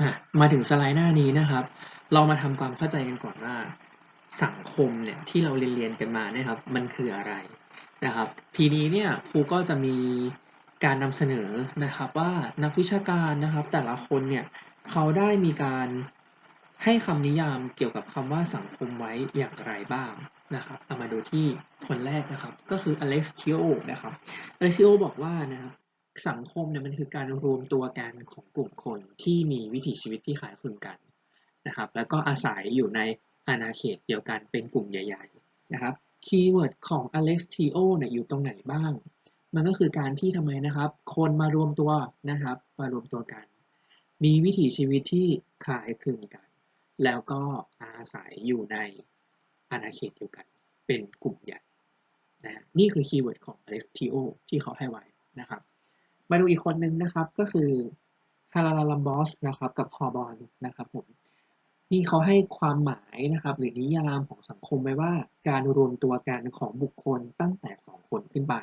อะมาถึงสไลด์หน้านี้นะครับ เรามาทำความเข้าใจกันก่อนว่า สังคมเนี่ยที่เราเรียนๆกันมาเนี่ยครับ มันคืออะไรนะครับ ทีนี้เนี่ยครูก็จะมีการนำเสนอนะครับว่านักวิชาการนะครับ แต่ละคนเนี่ยเขาได้มีการให้คำนิยามเกี่ยวกับคำว่าสังคมไว้อย่างไรบ้างนะครับเอามาดูที่คนแรกนะครับ ก็คืออเล็กซ์ทิโอนะครับอเล็กซิโอบอกว่านะครับ สังคมเนี่ยมันคือการรวมตัวกันของกลุ่มคนที่มีวิถีชีวิตที่คล้ายคลึงกันนะครับ แล้วก็อาศัยอยู่ในอาณาเขตเดียวกันเป็นกลุ่มใหญ่ๆนะครับคีย์เวิร์ดของ Alex t o เนี่ยอยู่ตรงไหนบ้าง มันก็คือการที่ทำไมนะครับ คนมารวมตัวนะครับ มารวมตัวกัน มีวิถีชีวิตที่คล้ายคลึงกัน แล้วก็อาศัยอยู่ในอาณาเขตเดียวกัน เป็นกลุ่มใหญ่นะนี่คือคีย์เวิร์ดของ Alex t o ที่เขาให้ไว้นะครับ มาดูอีกคนนึงนะครับก็คือฮาราลัมบอสนะครับกับฮอบอนนะครับผมนี่เขาให้ความหมายนะครับ หรือนิยามของสังคมไว้ว่าการรวมตัวกันของบุคคลตั้งแต่ 2 คนขึ้นไป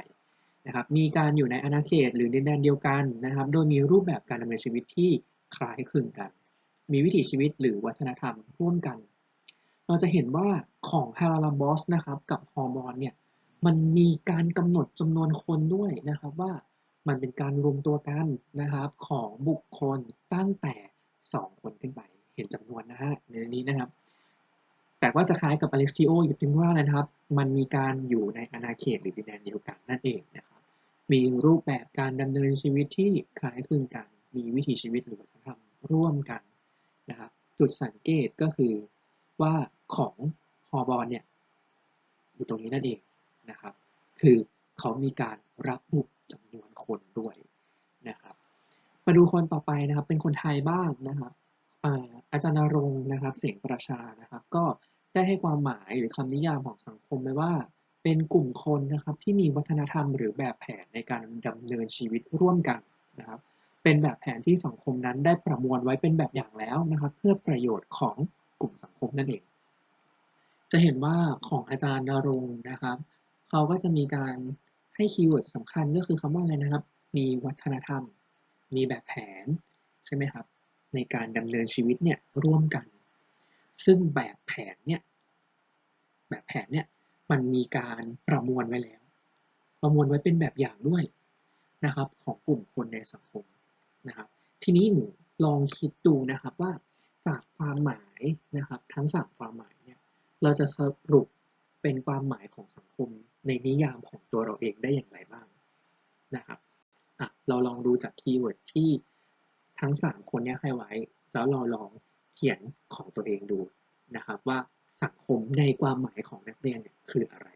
นะครับมีการอยู่ในอาณาเขตหรือดินแดนเดียวกันนะครับ โดยมีรูปแบบการดำเนินชีวิตที่คล้ายคลึงกัน มีวิถีชีวิตหรือวัฒนธรรมร่วมกัน เราจะเห็นว่าของฮาราลัมบอสนะครับกับฮอร์บอนเนี่ยมันมีการกำหนดจำนวนคนด้วยนะครับว่า มันเป็นการรวมตัวกันนะครับของบุคคลตั้งแต่ 2 คนขึ้นไป เห็นจำนวนนะฮะในนี้นะครับ แต่ว่าจะคล้ายกับอเล็กซิโออยู่ที่ว่านะครับ มันมีการอยู่ในอาณาเขตหรือดินแดนเดียวกันนั่นเองนะครับ มีรูปแบบการดำเนินชีวิตที่คล้ายคลึงกัน มีวิถีชีวิตหรือวัฒนธรรมร่วมกันนะครับ จุดสังเกตก็คือว่าของฮอบอลเนี่ยอยู่ตรงนี้นั่นเองนะครับ คือเขามีการรับบุจำนวนคนด้วยนะครับ มา ดูคนต่อไปนะครับ เป็นคนไทยบ้างนะครับอาจารย์นรงค์นะครับ เสียงประชานะครับ ก็ได้ให้ความหมายหรือคำนิยามของสังคมไว้ว่า เป็นกลุ่มคนนะครับที่มีวัฒนธรรมหรือแบบแผนในการดำเนินชีวิตร่วมกันนะครับ เป็นแบบแผนที่สังคมนั้นได้ประมวลไว้เป็นแบบอย่างแล้วนะครับ เพื่อประโยชน์ของกลุ่มสังคมนั่นเอง จะเห็นว่าของอาจารย์นรงค์นะครับเขาก็จะมีการให้คีย์เวิร์ดสำคัญก็คือคำว่าอะไรนะครับ มีวัฒนธรรม มีแบบแผนใช่ไหมครับ ในการดำเนินชีวิตเนี่ยร่วมกัน ซึ่งแบบแผนเนี่ยแบบแผนเนี่ยมันมีการประมวลไว้แล้ว ประมวลไว้เป็นแบบอย่างด้วยนะครับของกลุ่มคนในสังคมนะครับ ทีนี้หนูลองคิดดูนะครับว่าจากความหมายนะครับทั้งสามความหมายเนี่ยเราจะสรุปเป็นความหมายของสังคมในนิยามของตัวเราเองได้อย่างไรบ้างนะครับ เราลองดูจากคีย์เวิร์ดที่ทั้ง 3 คนนี้ให้ไว้ แล้วเราลองเขียนของตัวเองดูนะครับ ว่าสังคมในความหมายของนักเรียนเนี่ยคืออะไร